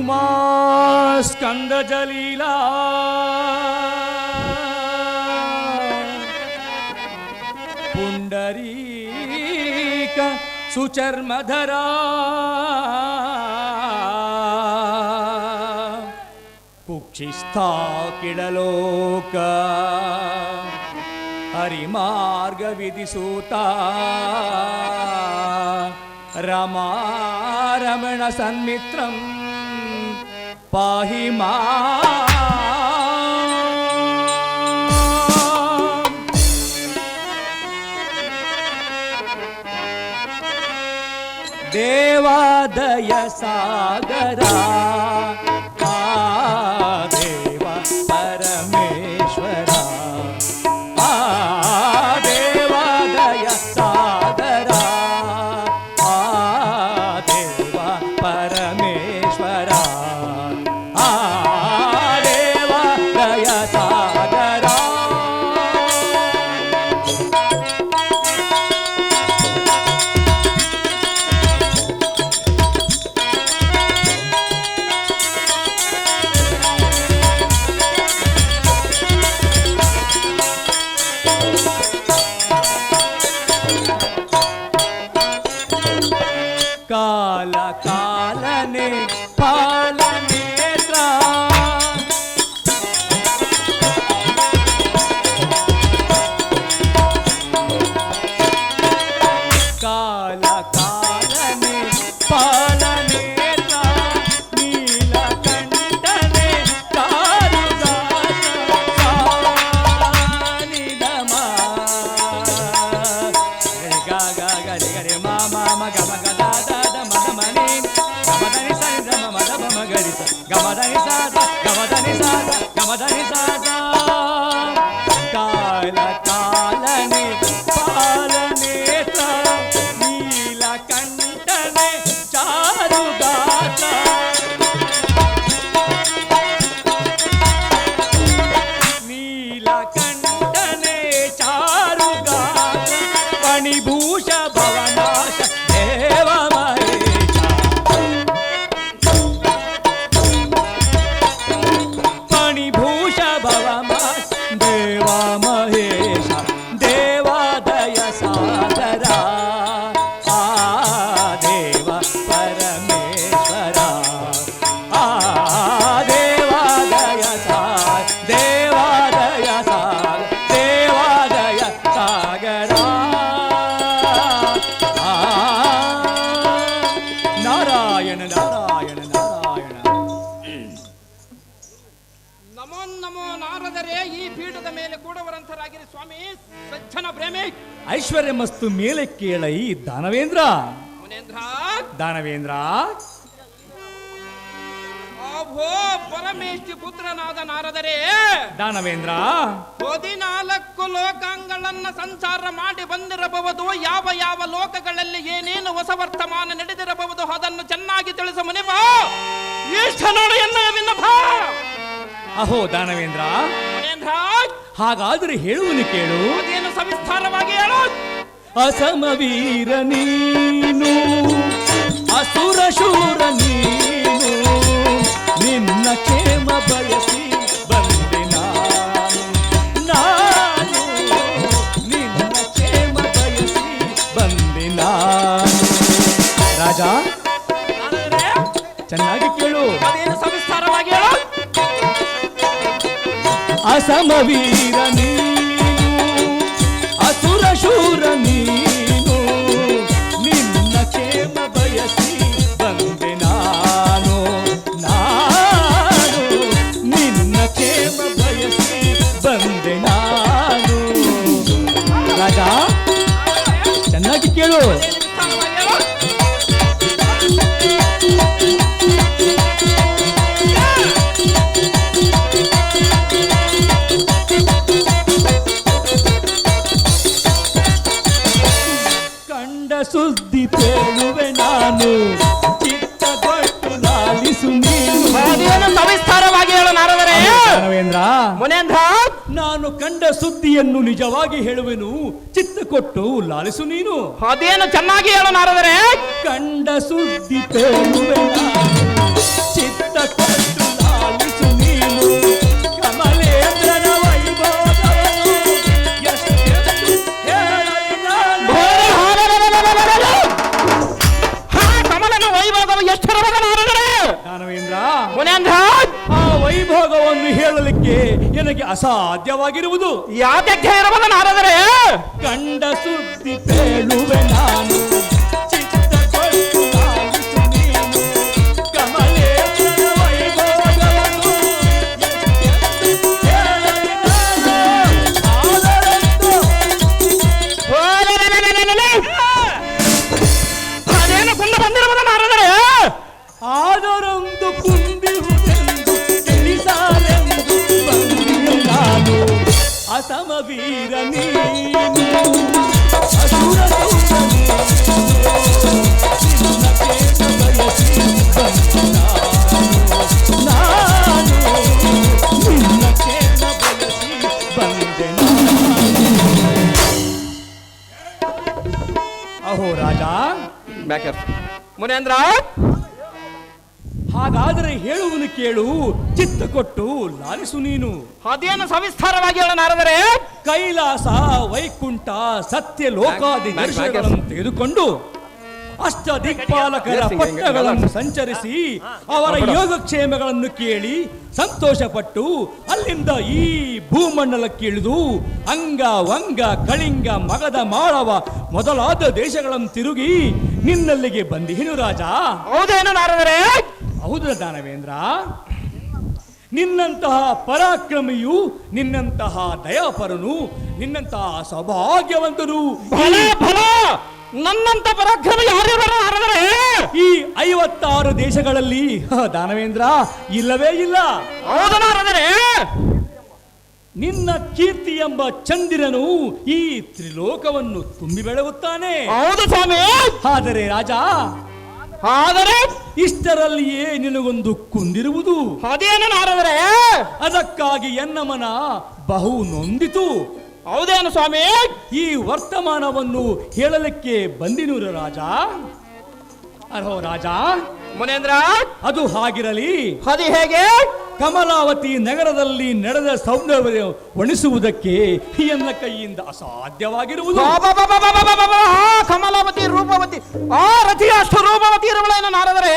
उमास्कंद जलीला पुंडरीक सुचर्मधरा. मोक्षिस्था किळलोका हरिमार्गविधिसूता रमारमणसन्मित्रं पाहि मा देवादय सागरा కాలనే పాలన ಕತ್ತು ಮೇಲೆ ಕೇಳೈ ದಾನವೇಂದ್ರ. ದಾನವೇಂದ್ರ. ಪರಮೇಶ್ವರಿ ಪುತ್ರನಾದ ನಾರದರೇ. ದಾನವೇಂದ್ರ. ಹದಿನಾಲ್ಕು ಲೋಕಾಂಗಳನ್ನ ಸಂಸಾರ ಮಾಡಿ ಬಂದಿರಬಹುದು. ಯಾವ ಯಾವ ಲೋಕಗಳಲ್ಲಿ ಏನೇನು ಹೊಸ ವರ್ತಮಾನ ನಡೆದಿರಬಹುದು ಅದನ್ನು ಚೆನ್ನಾಗಿ ತಿಳಿಸ ಮುನಿ ಅಹೋ ದಾನವೇಂದ್ರ. ಹಾಗಾದ್ರೆ ಹೇಳುವನು ಕೇಳು. ಅದೇನು ಸವಿಸ್ತಾರವಾಗಿ ಹೇಳು. ಅಸಮವೀರ ನೀನು ಅಸುರ ಶೂರ ನೀನು ನಿನ್ನ ಕ್ಷೇಮ ಬಯಸಿ ಬಂದೆ ನಾನು. ನಿನ್ನ ಕ್ಷೇಮ ಬಯಸಿ ಬಂದೆ ಚೆನ್ನಾಗಿ ಕೇಳು. ಅಸಮವೀರ ನೀನು. ನಾನು. ನಾನು. ಕಂಡ ಸುದ್ದಿಯನ್ನು ನಿಜವಾಗಿ ಹೇಳುವೆನು. ಚಿತ್ತ ಕೊಟ್ಟು ಲಾಲಿಸು ನೀನು. ಅದೇನು ಚೆನ್ನಾಗಿ ಹೇಳು ನಾರದರೆ. ಕಂಡ ಸುದ್ದಿ ಚಿತ್ತ ಕೊಟ್ಟು ನನಗೆ ಅಸಾಧ್ಯವಾಗಿರುವುದು. ಯಾಕೆ ಇರಬದ ನಾರದರೆ ಕಂಡ ಸುದ್ದಿ ಪೇಳುವೆ ನಾನು. ಅಸಮವೀರ ನೀನು ಅಸುರ ಸೌಂದರ್ಯ ನಿನ್ನ ಪ್ರೇಮ ಬಯಸಿ ಹಾಗಾದರೆ ಹೇಳುವನು ಕೇಳು ಚಿತ್ತ ಕೊಟ್ಟು ಲಾಲಿಸು ನೀನು. ಅದೇನು ಸವಿಸ್ತಾರವಾಗಿ ಹೇಳ ನಾರದರೆ. ಕೈಲಾಸ ವೈಕುಂಠ ಸತ್ಯ ಲೋಕಾದಿ ದರ್ಶನಗಳನ್ನು ತೆಗೆದುಕೊಂಡು ಅಷ್ಟ ದಿಕ್ಪಾಲಕರ ಪಟ್ಟಗಳನ್ನು ಸಂಚರಿಸಿ ಅವರ ಯೋಗಕ್ಷೇಮಗಳನ್ನು ಕೇಳಿ ಸಂತೋಷಪಟ್ಟು ಅಲ್ಲಿಂದ ಈ ಭೂಮಂಡಲಕ್ಕೆ ಇಳಿದು ಅಂಗ ವಂಗ ಕಳಿಂಗ ಮಗದ ಮಾಳವ ಮೊದಲಾದ ದೇಶಗಳನ್ನು ತಿರುಗಿ ನಿನ್ನಲ್ಲಿಗೆ ಬಂದಿಹಿನು ರಾಜ. ಹೌದೇನು ನಾರದರೆ? ಹೌದು ದಾನವೇಂದ್ರ? ನಿನ್ನಂತಹ ಪರಾಕ್ರಮಿಯು ನಿನ್ನಂತಹ ದಯಾಪರನು ನಿನ್ನಂತಹ ಸೌಭಾಗ್ಯವಂತನು ಫಲ ಫಲ ನನ್ನಂತ ಪರಾಕ್ರಮ ನಾರದರೆ ಈ ಐವತ್ತಾರು ದೇಶಗಳಲ್ಲಿ ಹ, ದಾನವೇಂದ್ರ ಇಲ್ಲವೇ ಇಲ್ಲ. ಹೌದು ನಿನ್ನ ಕೀರ್ತಿ ಎಂಬ ಚಂದಿರನು ಈ ತ್ರಿಲೋಕವನ್ನು ತುಂಬಿ ಬೆಳಗುತ್ತಾನೆ. ಹೌದು ಸ್ವಾಮಿ! ಆದರೆ ರಾಜ ಆದರೆ ಇಷ್ಟರಲ್ಲಿಯೇ ನಿನಗೊಂದು ಕುಂದಿರುವುದು. ಅದೇನು ನಾರದರೆ? ಅದಕ್ಕಾಗಿ ಎನ್ನ ಮನ ಬಹು ನೊಂದಿತು. ಹೌದೇನು ಸ್ವಾಮಿ? ಈ ವರ್ತಮಾನವನ್ನು ಹೇಳಲಿಕ್ಕೆ ಬಂದಿನೂರ ರಾಜ? ಅರ್ಹೋ ರಾಜ. ಮುನೇಂದ್ರ? ಅದು ಹಾಗಿರಲಿ. ಅದು ಹೇಗೆ? ಕಮಲಾವತಿ ನಗರದಲ್ಲಿ ನಡೆದ ಸೌಂದರ್ಯ ವಣಿಸುವುದಕ್ಕೆ ಎನ್ನ ಕೈಯಿಂದ ಅಸಾಧ್ಯವಾಗಿರುವುದು. ಕಮಲಾವತಿ ರೂಪವತಿ ಆ ರಥಿಯಷ್ಟು ರೂಪವತಿ ಇರುವಳೇನು ನಾರದರೆ.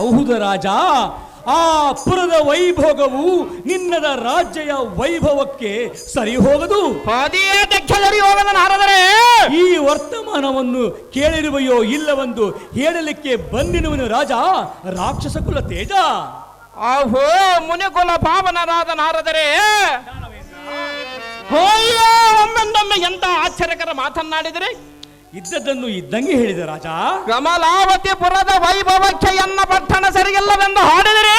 ಹೌದು ರಾಜ ಆ ಪುರದ ವೈಭೋಗವು ನಿನ್ನದ ರಾಜ್ಯ ವೈಭವಕ್ಕೆ ಸರಿ ಹೋಗದು ನಾರದರೆ. ಈ ವರ್ತಮಾನವನ್ನು ಕೇಳಿರುವೆಯೋ ಇಲ್ಲವೆಂದು ಹೇಳಲಿಕ್ಕೆ ಬಂದಿರುವನು ರಾಜ ರಾಕ್ಷಸ ಕುಲ ತೇಜ ಆಹೋ ಮುನಿಕುಲ ಪಾವನರಾದ ನಾರದರೆ ಒಮ್ಮೊಂದೊಮ್ಮೆ ಒಮ್ಮೆಂದೊಮ್ಮೆ ಎಂತ ಆಶ್ಚರ್ಯಕರ ಮಾತನ್ನಾಡಿದರೆ ಇದ್ದದ್ದನ್ನು ಇದ್ದಂಗೆ ಹೇಳಿದ ರಾಜ ಕಮಲಾವತಿ ಪುರದ ವೈಭವಕ್ಕೆ ಎನ್ನ ಪಟ್ಟಣ ಸರಿಯಲ್ಲವೆಂದು ಹಾಡಿದರೆ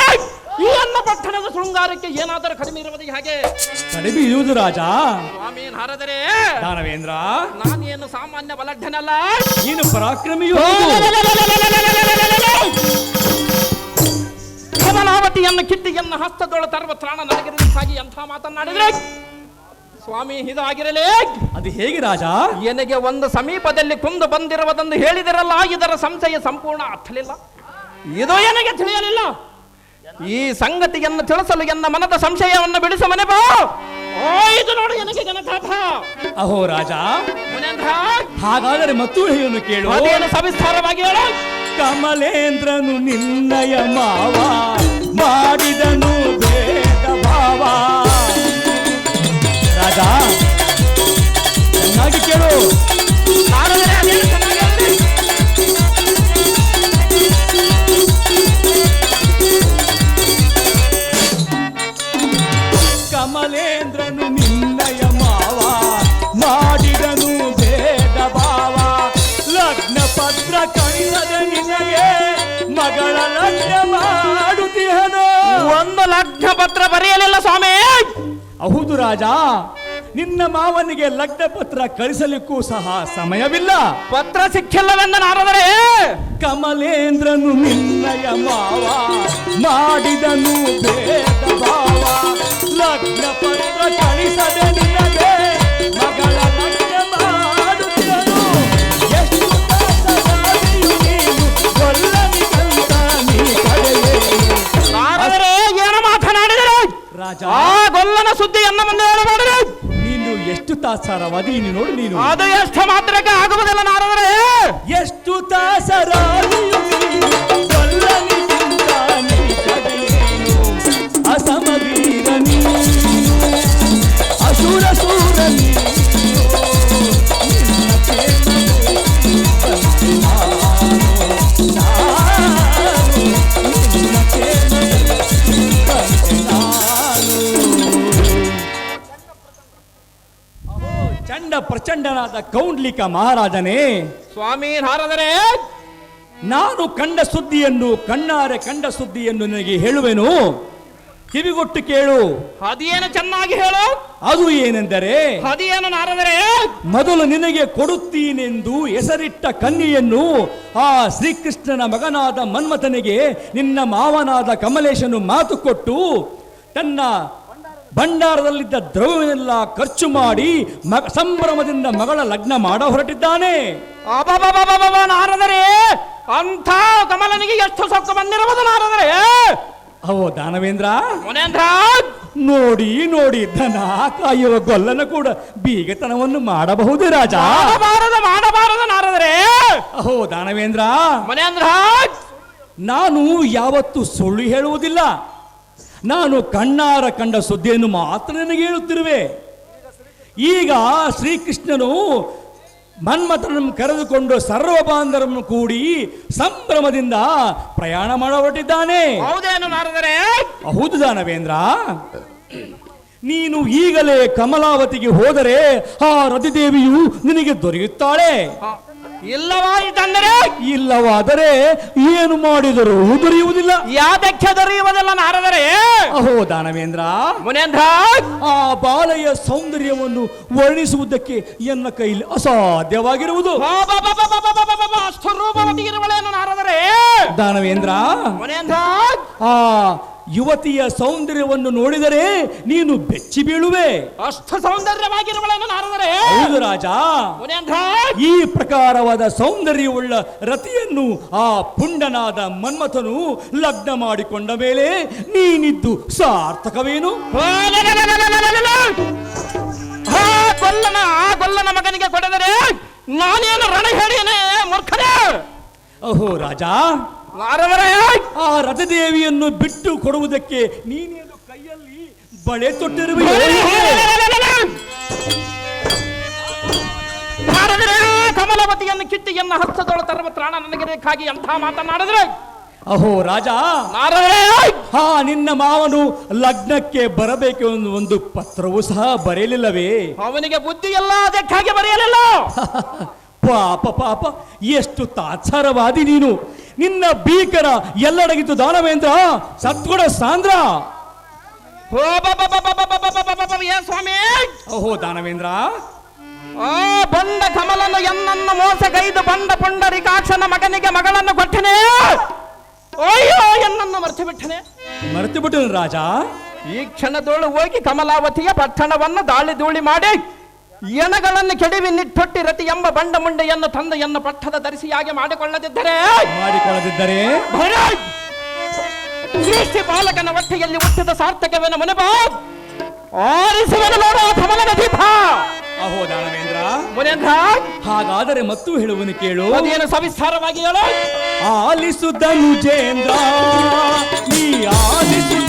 ಈ ಅನ್ನ ಪಟ್ಟಣದ ಶೃಂಗಾರಕ್ಕೆ ಏನಾದರೂ ಕಡಿಮೆ ಇರುವುದು ಹಾಗೆ ಕಡಿಮೆ ಇರುವುದು ರಾಜ ಸ್ವಾಮಿ ಹಾರದರೆ ದಾನವೇಂದ್ರ ನಾನೇನು ಸಾಮಾನ್ಯ ಬಲಡ್ಡನಲ್ಲ ನೀನು ಪರಾಕ್ರಮಿಯೂ ಹೌದು. ಕಿಟ್ಟಿಯನ್ನ ಹಸ್ತದೊಳ ತರುವ ತ್ರಾಣ ನನಗಿರಲಿಕ್ಕಾಗಿ ಎಂಥ ಮಾತನಾಡಿದ್ರೆ ಸ್ವಾಮಿ ಇದಾಗಿರಲೇ ಅದು ಹೇಗೆ ರಾಜ? ಎನಗೆ ಒಂದು ಸಮೀಪದಲ್ಲಿ ಕುಂದು ಬಂದಿರುವುದೆಂದು ಹೇಳಿದಿರಲ್ಲ ಇದರ ಸಂಶಯ ಸಂಪೂರ್ಣ ಅರ್ಥಲಿಲ್ಲ. ಇದು ಎನಗೆ ತಿಳಿಯಲಿಲ್ಲ. ಈ ಸಂಗತಿಯನ್ನು ತಿಳಿಸಲು ಎನ್ನ ಮನದ ಸಂಶಯವನ್ನು ಬಿಡಿಸ ಮನೆ ಬಾ. ಓ ಇದು ನೋಡು ಎನಗೆ ಜನತಾಪ. ಅಹೋ ರಾಜ ಹಾಗಾದರೆ ಮತ್ತೂ ಹೇಳಲು ಕೇಳು. ಅದೇನು ಸವಿಸ್ತಾರವಾಗಿ ಹೇಳು. ಕಮಲೇಂದ್ರನು ನಿನ್ನಯ ಮಾವ ಮಾಡಿದನು ಭೇದ ಭಾವ ರಾಜ ಚೆನ್ನಾಗಿ ಕೇಳು ಮಹಾರಾಜ ನಿನ್ನ ಮಾವನಿಗೆ ಲಗ್ನ ಪತ್ರ ಕಳಿಸಲಿಕ್ಕೂ ಸಹ ಸಮಯವಿಲ್ಲ. ಪತ್ರ ಸಿಕ್ಕಿಲ್ಲವೆಂದ ನಾರದರೆ! ಕಮಲೇಂದ್ರನು ನಿನ್ನಯ ಮಾವ ಮಾಡಿದನು ಭೇದ ಭಾವ. ಲಗ್ನ ಪತ್ರ ಕಳಿಸದೆ ನಿನ್ನ ರಾಜ. ಆ ಗೊಲ್ಲನ ಸುದ್ದಿಯನ್ನ ಮುಂದೆ ಹೇಳಬಾರದು ನೀನು ಎಷ್ಟು ತಾತ್ಸಾರವಾದಿ ನೀನು ನೋಡು ನೀನು. ಅದು ಎಷ್ಟು ಮಾತ್ರಕ್ಕೆ ಆಗುವುದಿಲ್ಲ ನಾರದರೆ. ಎಷ್ಟು ತಾಸರ ಕೊಲ್ಲನಿಗಿಂತ ನೀಚದೇನು? ಅಸಮವೀರ ನೀನು, ಅಸುರ ಸೂರ ನೀನು. ಚಂಡ ಪ್ರಚಂಡನಾದ ಕೌಂಡ್ಲಿಕ ಮಹಾರಾಜನೇ ಸ್ವಾಮಿ ಹಾರದರೆ ನಾನು ಕಂಡ ಸುದ್ದಿಯನ್ನು ಕಣ್ಣಾರೆ ಕಂಡ ಸುದ್ದಿಯನ್ನು ನಿನಗೆ ಹೇಳುವೆನು. ಕಿವಿಗೊಟ್ಟು ಕೇಳು. ಅದೇನು ಚೆನ್ನಾಗಿ ಹೇಳು. ಅದು ಏನೆಂದರೆ ಅದೇನು ನಾರದರೆ ಮೊದಲು ನಿನಗೆ ಕೊಡುತ್ತೀನೆಂದು ಹೆಸರಿಟ್ಟ ಕನ್ನಿಯನ್ನು ಆ ಶ್ರೀಕೃಷ್ಣನ ಮಗನಾದ ಮನ್ಮಥನಿಗೆ ನಿನ್ನ ಮಾವನಾದ ಕಮಲೇಶನು ಮಾತು ಕೊಟ್ಟು ತನ್ನ ಭಂಡಾರದಲ್ಲಿದ್ದ ದ್ರವ್ಯವನ್ನೆಲ್ಲ ಖರ್ಚು ಮಾಡಿ ಮಗ ಸಂಭ್ರಮದಿಂದ ಮಗಳ ಲಗ್ನ ಮಾಡ ಹೊರಟಿದ್ದಾನೆ. ನಾರದರೆ ಅಂಥ ಕಮಲನಿಗೆ ಎಷ್ಟು ಸೊಕ್ಕು ಬಂದಿರಬಹುದು ನಾರದರೆ? ಓ ದಾನವೇಂದ್ರ ಮುನೇಂದ್ರ! ನೋಡಿ ನೋಡಿ ದನ ಕಾಯುವ ಗೊಲ್ಲನ ಕೂಡ ಬೀಗತನವನ್ನು ಮಾಡಬಹುದು ರಾಜ? ಮಾಡಬಾರದು ಮಾಡಬಾರದು ನಾರದರೆ! ಅಹೋ ದಾನವೇಂದ್ರ ಮುನೇಂದ್ರ! ನಾನು ಯಾವತ್ತು ಸುಳ್ಳು ಹೇಳುವುದಿಲ್ಲ. ನಾನು ಕಣ್ಣಾರ ಕಂಡ ಸುದ್ದಿಯನ್ನು ಮಾತ್ರ ನನಗೆ ಹೇಳುತ್ತಿರುವೆ. ಈಗ ಶ್ರೀಕೃಷ್ಣನು ಮನ್ಮಥನನ್ನು ಕರೆದುಕೊಂಡು ಸರ್ವ ಬಾಂಧವರನ್ನು ಕೂಡಿ ಸಂಭ್ರಮದಿಂದ ಪ್ರಯಾಣ ಮಾಡ ಹೊರಟಿದ್ದಾನೆ ಹೌದು ದಾನವೇಂದ್ರ. ನೀನು ಈಗಲೇ ಕಮಲಾವತಿಗೆ ಹೋದರೆ ಆ ರತಿದೇವಿಯು ನಿನಗೆ ದೊರೆಯುತ್ತಾಳೆ. ಇಲ್ಲವಾಯಿತಂದರೆ ಇಲ್ಲವಾದರೆ ಏನು ಮಾಡಿದರೂ ದೊರೆಯುವುದಿಲ್ಲ ಯಾತಕ್ಕೆ ದೊರೆಯುವುದಿಲ್ಲ ನಾರದರೆ? ಅಹೋ ದಾನವೇಂದ್ರ ಮುನೇಂದ್ರ! ಆ ಬಾಲೆಯ ಸೌಂದರ್ಯವನ್ನು ವರ್ಣಿಸುವುದಕ್ಕೆ ಎನ್ನ ಕೈಲಿ ಅಸಾಧ್ಯವಾಗಿರುವುದು. ಅಷ್ಟು ರೂಪವತಿ ನಾರದರೆ? ದಾನವೇಂದ್ರ ಮುನೇಂದ್ರ! ಆ ಯುವತಿಯ ಸೌಂದರ್ಯವನ್ನು ನೋಡಿದರೆ ನೀನು ಬೆಚ್ಚಿ ಬೀಳುವೆ. ಅಷ್ಟು ಸೌಂದರ್ಯವಾಗಿರುವಳೇನು ನಾರದರೆ. ಹೌದು ರಾಜ. ಈ ಪ್ರಕಾರವಾದ ಸೌಂದರ್ಯವುಳ್ಳ ರತಿಯನ್ನು ಆ ಪುಂಡನಾದ ಮನ್ಮಥನು ಲಗ್ನ ಮಾಡಿಕೊಂಡ ಮೇಲೆ ನೀನಿದ್ದು ಸಾರ್ಥಕವೇನು? ಆ ಗೊಲ್ಲನ ಆ ಗೊಲ್ಲನ ಮಗನಿಗೆ ಕೊಡದರೆ ನಾನೇನು ರಣ ಹೇಳಿಯೇನೆ ಮೂರ್ಖನೇ? ಓಹೋ ರಾಜ. ಆ ರಥದೇವಿಯನ್ನು ಬಿಟ್ಟು ಕೊಡುವುದಕ್ಕೆ ನೀನೇನು ಕೈಯಲ್ಲಿ ಬಳೆ ತೊಟ್ಟಿರುವ. ಕಮಲವತಿಯನ್ನು ಕಿಟ್ಟಿಯನ್ನ ಹಸ್ತದೊಳ ತರುವ ತ್ರಾಣ ನನಗೆ ಬೇಕಾಗಿ ಅಂತ ಮಾತನಾಡಿದ್ರೆ? ಅಹೋ ರಾಜ! ಹಾ ನಿನ್ನ ಮಾವನು ಲಗ್ನಕ್ಕೆ ಬರಬೇಕು ಒಂದು ಪತ್ರವೂ ಸಹ ಬರೆಯಲಿಲ್ಲವೇ? ಅವನಿಗೆ ಬುದ್ಧಿ ಎಲ್ಲ ಅದಕ್ಕಾಗಿ ಬರೆಯಲಿಲ್ಲ. ಪಾಪ ಪಾಪ ಎಷ್ಟು ತಾತ್ಸಾರವಾದಿ ನೀನು ನಿನ್ನ ಭೀಕರ ಎಲ್ಲಡಗಿತ್ತು ದಾನವೇಂದ್ರ ಸತ್ಗುಣ ಸಾಂದ್ರ ಸ್ವಾಮಿ ಓಹೋ ದಾನವೇಂದ್ರ ಆ ಬಂದ ಕಮಲನು ಎನ್ನನ್ನ ಮೋಸಗೈದು ಬಂದ ಪುಂಡರಿಕಾಕ್ಷನ ಮಗನಿಗೆ ಮಗಳನ್ನು ಕೊಟ್ಟನೆ ಅಯ್ಯೋ ಎನ್ನನ್ನು ಮರೆತು ಬಿಟ್ಟನೆ ಮರೆತು ಬಿಟ್ಟನು ರಾಜ ಈ ಕ್ಷಣದೋಳು ಹೋಗಿ ಕಮಲಾವತಿಯ ಪಟ್ಟಣವನ್ನು ದಾಳಿ ಧೂಳಿ ಮಾಡಿ ಎಣಗಳನ್ನು ಕೆಡವಿ ನಿಟ್ಟೊಟ್ಟಿ ರತಿ ಎಂಬ ಬಂಡ ಮುಂಡೆಯನ್ನು ತಂದು ಎನ್ನ ಪಟ್ಟದ ಹಾಗೆ ಮಾಡಿಕೊಳ್ಳದಿದ್ದರೆ ಮಾಡಿಕೊಳ್ಳದಿದ್ದರೆ! ಶ್ರೇಷ್ಠ ಬಾಲಕನ ಹೊಟ್ಟೆಯಲ್ಲಿ ಹುಟ್ಟಿದ ಸಾರ್ಥಕವೇನ ಮನೆ ಆರಿಸುವನು ನೋಡ ಕಮಲನ ದೀಪ! ಅಹೋ ದಾನವೇಂದ್ರ! ಮುನೇಂದ್ರ ಹಾಗಾದರೆ ಮತ್ತು ಹೇಳುವನು ಕೇಳು. ಅದೇನು ಸವಿಸ್ತಾರವಾಗಿ ಹೇಳು. ಆಲಿಸು ಧನುಜೇಂದ್ರ ನೀ ಆಲಿಸು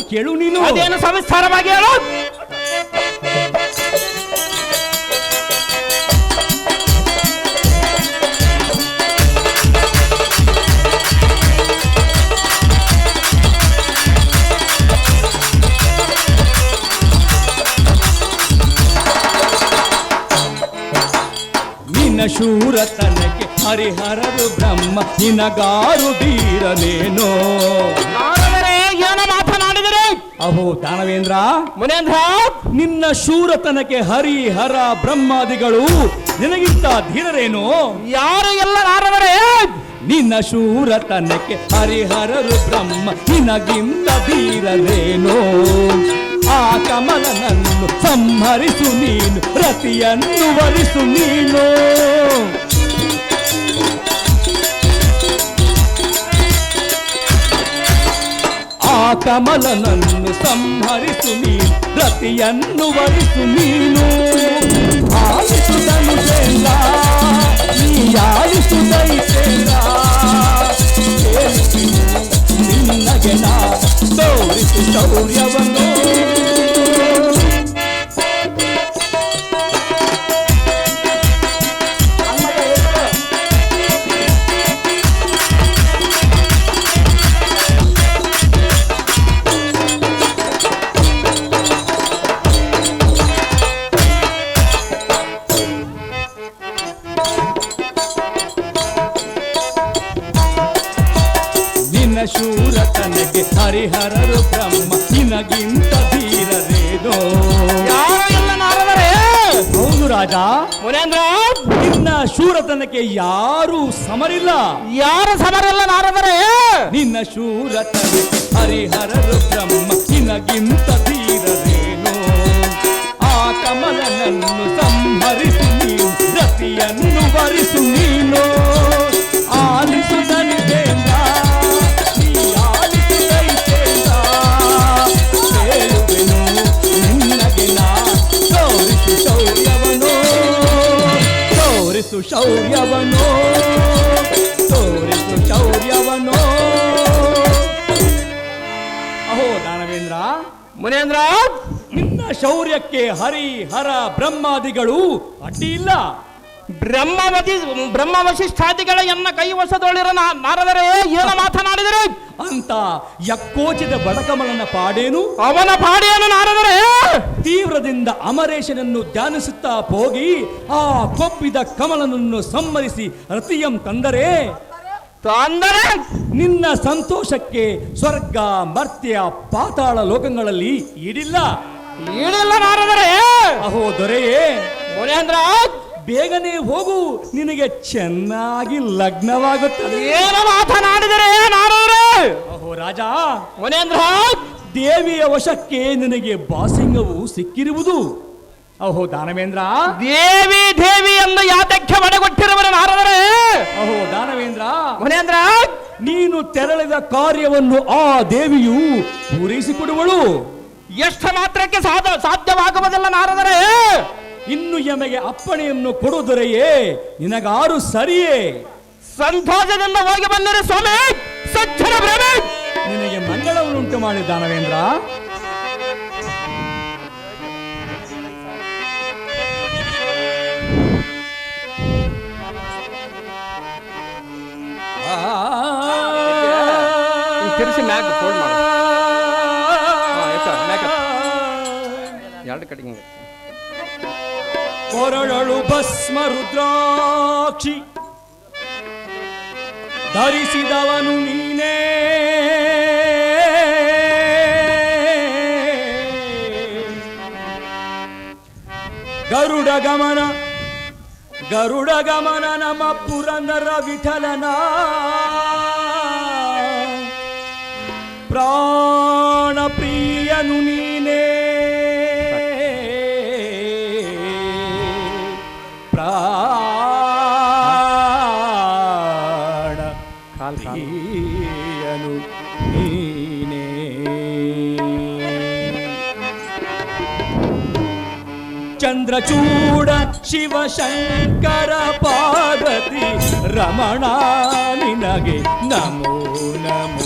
ಕೇಳು ನೀನು. ಅದೇನು ಸವಿಸ್ತಾರವಾಗಿ ಹೇಳು. ನಿನ್ನ ಶೂರತನಕ್ಕೆ ಹರಿಹರರು ಬ್ರಹ್ಮ ನಿನಗಾರು ಬೀರಲೇನೋ ಅಹೋ ದಾನವೇಂದ್ರ ಮುನೇಂದ್ರ! ನಿನ್ನ ಶೂರತನಕ್ಕೆ ಹರಿಹರ ಬ್ರಹ್ಮಾದಿಗಳು ನಿನಗಿಂತ ಧೀರರೇನು? ಯಾರು ಎಲ್ಲ ನಾರವರೇ ನಿನ್ನ ಶೂರತನಕ್ಕೆ ಹರಿಹರರು ಬ್ರಹ್ಮ ನಿನಗಿಂತ ಧೀರರೇನು? ಆ ಕಮಲನನ್ನು ಸಂಹರಿಸು ನೀನು ರತಿಯನ್ನು ವರಿಸು ನೀನು. ಆ ಕಮಲನನ್ನು ಸಂಹರಿಸು ನೀನು ರತಿಯನ್ನು ವರಿಸು ನೀನು ಆಲಿಸು ಧನುಷೇಂದ್ರ ನೀ ಆಲಿಸು ಸಮರಿಲ್ಲ. ಯಾರು ಸಮರಿಲ್ಲ ನಾರದರೆ? ನಿನ್ನ ಶೂರ ಹರಿಹರ ಬ್ರಹ್ಮ ನಿನಗಿಂತ ಮುನೇಂದ್ರ ನಿನ್ನ ಶೌರ್ಯಕ್ಕೆ ಹರಿ ಹರ ಬ್ರಹ್ಮಾದಿಗಳು ಅಡ್ಡಿ ಇಲ್ಲ. ಬ್ರಹ್ಮವತಿ ಬ್ರಹ್ಮ ವಶಿಷ್ಠಾದಿಗಳ ಎನ್ನ ಕೈವಶದೊಳಿರ ನಾ- ನಾರದರೆ ಏನು ಮಾತನಾಡಿದರೆ? ಅಂತ ಯಕ್ಕೋಚಿದ ಬಡಕಮಲನ ಪಾಡೇನು? ಅವನ ಪಾಡೇನು ನಾರದರೆ? ತೀವ್ರದಿಂದ ಅಮರೇಶನನ್ನು ಧ್ಯಾನಿಸುತ್ತಾ ಹೋಗಿ ಆ ಕೊಬ್ಬಿದ ಕಮಲನನ್ನು ಸಮ್ಮರಿಸಿ ರತಿಯಂ ತಂದರೆ ಅಂದರೆ ನಿನ್ನ ಸಂತೋಷಕ್ಕೆ ಸ್ವರ್ಗ ಮರ್ತ್ಯ ಪಾತಾಳ ಲೋಕಗಳಲ್ಲಿ ಈಡಿಲ್ಲ ಈಡಿಲ್ಲ ನಾರದರೆ. ಅಹೋ ದೊರೆಯೇ ಮುನೇಂದ್ರ ಬೇಗನೆ ಹೋಗು ನಿನಗೆ ಚೆನ್ನಾಗಿ ಲಗ್ನವಾಗುತ್ತದೆ. ಏನು ಮಾತನಾಡಿದರೆ ನಾರದರೆ? ಅಹೋ ರಾಜ ಮುನೇಂದ್ರ ದೇವಿಯ ವಶಕ್ಕೆ ನಿನಗೆ ಬಾಸಿಂಗವು ಸಿಕ್ಕಿರುವುದು. ಅಹೋ ದಾನವೇಂದ್ರ. ದೇವಿ ದೇವಿ ಎಂದು ಯಾತಕ್ಕೆ ಒಡೆಗೊಟ್ಟಿರುವರು ನಾರದರೆ? ಅಹೋ ದಾನವೇಂದ್ರ. ಮನೇಂದ್ರ? ನೀನು ತೆರಳಿದ ಕಾರ್ಯವನ್ನು ಆ ದೇವಿಯು ಪೂರೈಸಿಕೊಡುವಳು. ಎಷ್ಟು ಮಾತ್ರಕ್ಕೆ ಸಾಧ ಸಾಧ್ಯವಾಗುವುದಿಲ್ಲ ನಾರದರೆ? ಇನ್ನು ಎಮಗೆ ಅಪ್ಪಣೆಯನ್ನು ಕೊಡುವುದರೆಯೇ ನಿನಗಾರು ಸರಿಯೇ? ಸಂತೋಷದಿಂದ ಹೋಗಿ ಬಂದರೆ ಸ್ವಾಮಿ ಸಜ್ಜನ ನಿನಗೆ ಮಂಗಳವನ್ನುಂಟು ಮಾಡಿ ದಾನವೇಂದ್ರ. ಕೊರಳಳು ಭಸ್ಮ ರುದ್ರಾಕ್ಷಿ. ಧರಿಸಿದವನು ನೀನೇ. ಗರುಡ ಗಮನ ಗರುಡ ಗಮನ ನಮ್ಮ ಪುರಂದರ ವಿಠಲನ. ಪ್ರಾಣ ಚಂದ್ರಚೂಡ ಶಿವಶಂಕರ ಪಾರ್ವತಿ ರಮಣ ನಿನಗೆ ನಮೋ ನಮೋ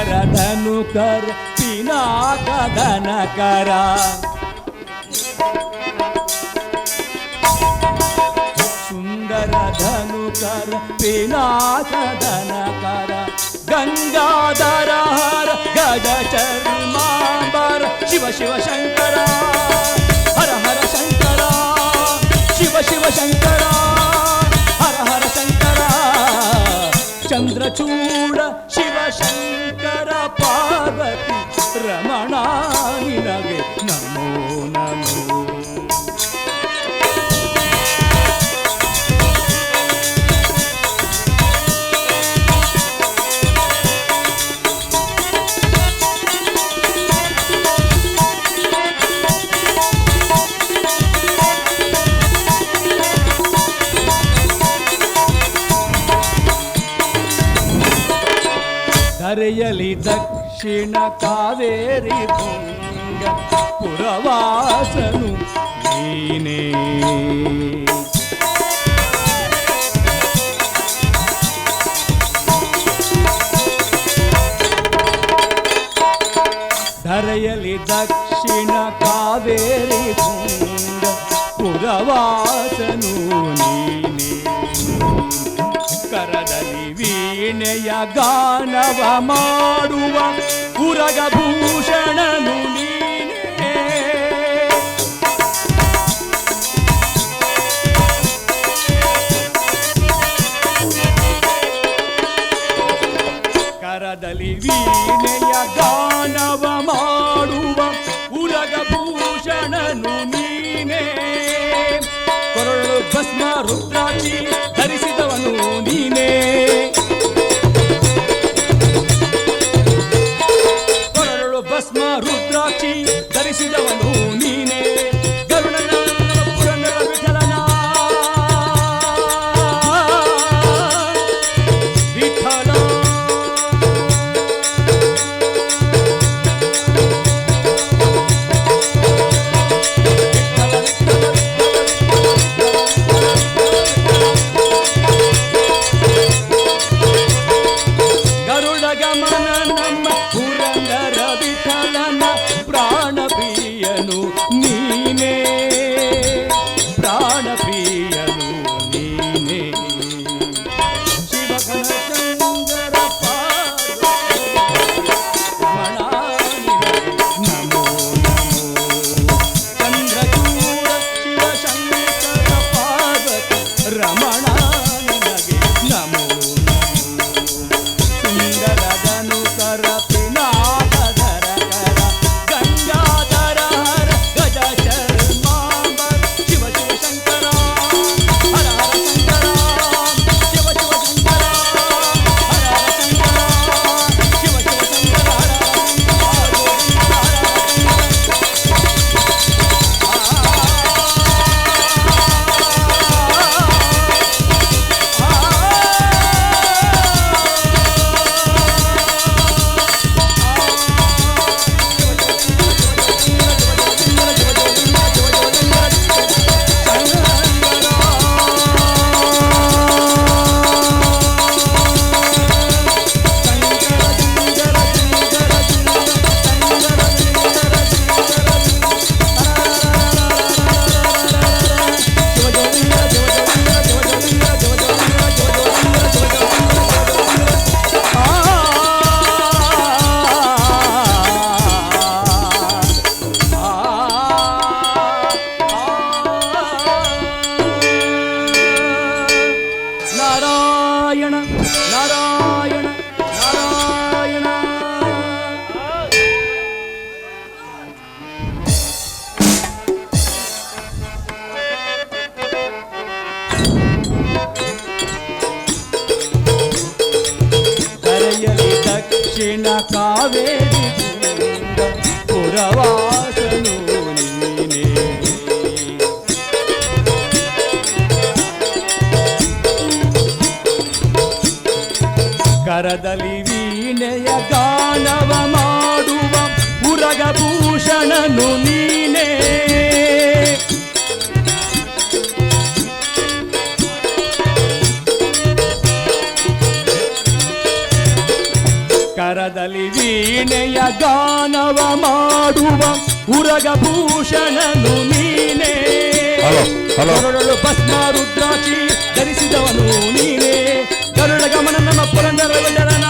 कर धनु कर पिना का धन करा सुंदर धनु कर पिना का धन करा गंगाधर हर गज चरमांबर शिव शिव शंकरा हर हर शंकरा शिव शिव शंकरा చూడ శివ శంకర పార్వతి రమణ మంగళి దక్షిణ కావేరి పొంగ పురవాసను నేనే. ధరయలి దక్షిణ కావేరి కుండ పురవాసను నీనే. కరదలి వీణయగా ಗಾನವ ಮಾಡುವ ಉರಗಭೂಷಣನು ನೀನೇ. ಕರದಲ್ಲಿ ವೀಣೆಯ ಗಾನವ ಮಾಡುವ ಉರಗಭೂಷಣನು ನೀನೇ. ಕೊರಳು ಭಸ್ಮ ರುದ್ರಾಕ್ಷಿ ಧರಿಸಿದವನು ನೀನೇ. పుట్టిన కావేరి పురవాసను కరదలి ಕರದಲ್ಲಿ ವೀಣೆಯ ಗಾನವ ಮಾಡುವ ಉರಗ ಭೂಷಣನು ನೀನೇ. ಗರುಡಳು ಭಸ್ಮ ರುದ್ರಾಕ್ಷಿ ಧರಿಸಿದವನು ನೀನೇ. ಕರುಳ ಗಮನ ನಮ್ಮ ಪುರಂದರ ವಿಠಲನ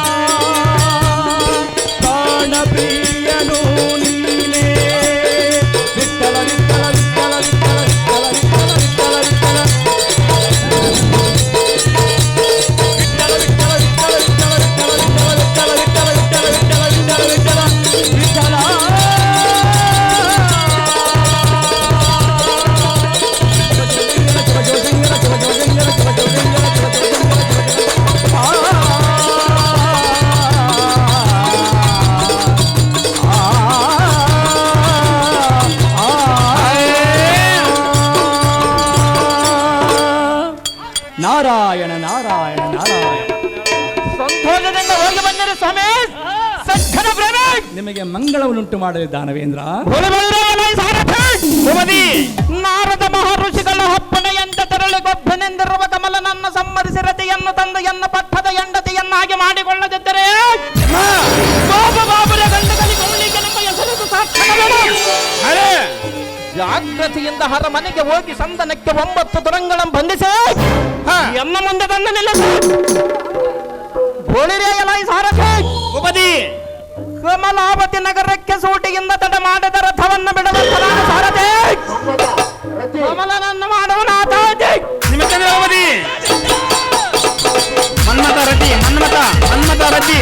ನಿಮಗೆ ಮಂಗಳವನ್ನುಂಟು ಮಾಡಲಿ ದಾನವೇಂದ್ರ ನಾರದ ಮಹರ್ಷಿಗಳ ಹಪ್ಪನೆಯಂತೆ ತೆರಳಿ ಗೊಬ್ಬನೆಂದಿರುವ ಕಮಲ ನನ್ನ ಸಮ್ಮರಿಸಿ ರತಿಯನ್ನು ತಂದು ಎನ್ನ ಪಟ್ಟದ ಎಂಡತಿಯನ್ನಾಗಿ ಮಾಡಿಕೊಳ್ಳದಿದ್ದರೆ? ಜಾಗೃತಿಯಿಂದ ಹರ. ಮನೆಗೆ ಹೋಗಿ ಸಂದನಕ್ಕೆ ಒಂಬತ್ತು ತುರಂಗಳನ್ನು ಬಂಧಿಸಿ ಎನ್ನ ಮುಂದೆ ತಂದ ನಿಲ್ಲಿಸಿ. ಬೋಳಿರೇಯಲಾಯಿ ಸಾರಥಿ ಉಪದಿ ಕಮಲಾವತಿ ನಗರಕ್ಕೆ ಸೂಟಿಯಿಂದ ತಡ ಮಾಡಿದ ರಥವನ್ನು ಬಿಡುವಂತ ನಾನು ಸಾರಥಿ. ಕಮಲನನ್ನು ಮಾಡುವನಾಥ ನಿಮಗೆ ಮನ್ಮತ ರತಿ ಮನ್ಮತ ಮನ್ಮತ ರತಿ